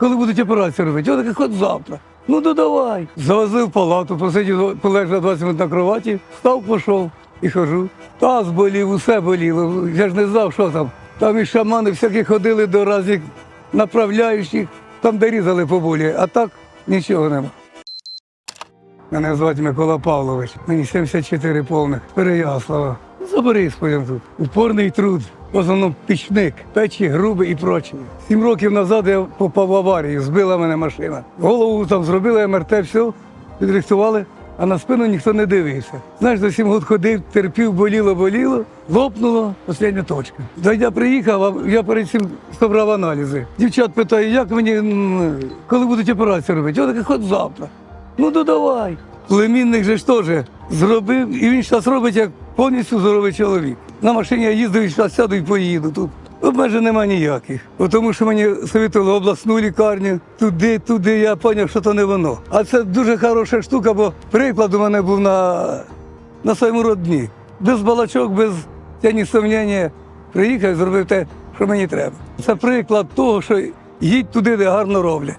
коли будуть операцію робити? Я таке хоч завтра. Ну то давай. Завезли в палату, посидів, полежав 20 минут на кроваті, став, пішов і хожу. Таз болів, усе боліло. Я ж не знав, що там. Там і шамани всякі ходили до різних направляючих, там де різали поболі, а так нічого нема. Мене звати Микола Павлович, мені 74 повних, Переяслава. За Борисполем тут. Упорний труд, в основному пічник, печі, груби і прочі. Сім років назад я попав в аварію, збила мене машина. Голову там зробили МРТ, все, підрихтували, а на спину ніхто не дивився. Знаєш, за сім років ходив, терпів, боліло, боліло, лопнуло, остання точка. Да я приїхав, я перед цим зібрав аналізи. Дівчат питаю, як мені, коли будуть операцію робити? Я таке хоч завтра. Ну то давай. Племінник же ж теж зробив, і він зараз робить як повністю здоровий чоловік. На машині я їздив, і зараз сяду і поїду. Тут обмежень нема ніяких. Тому що мені совітували обласну лікарню, туди, туди, я зрозумів, що то не воно. А це дуже хороша штука, бо приклад у мене був на, на своєму родні. Без балачок, без тяні сумняння. Приїхав і зробив те, що мені треба. Це приклад того, що їдь туди, де гарно роблять.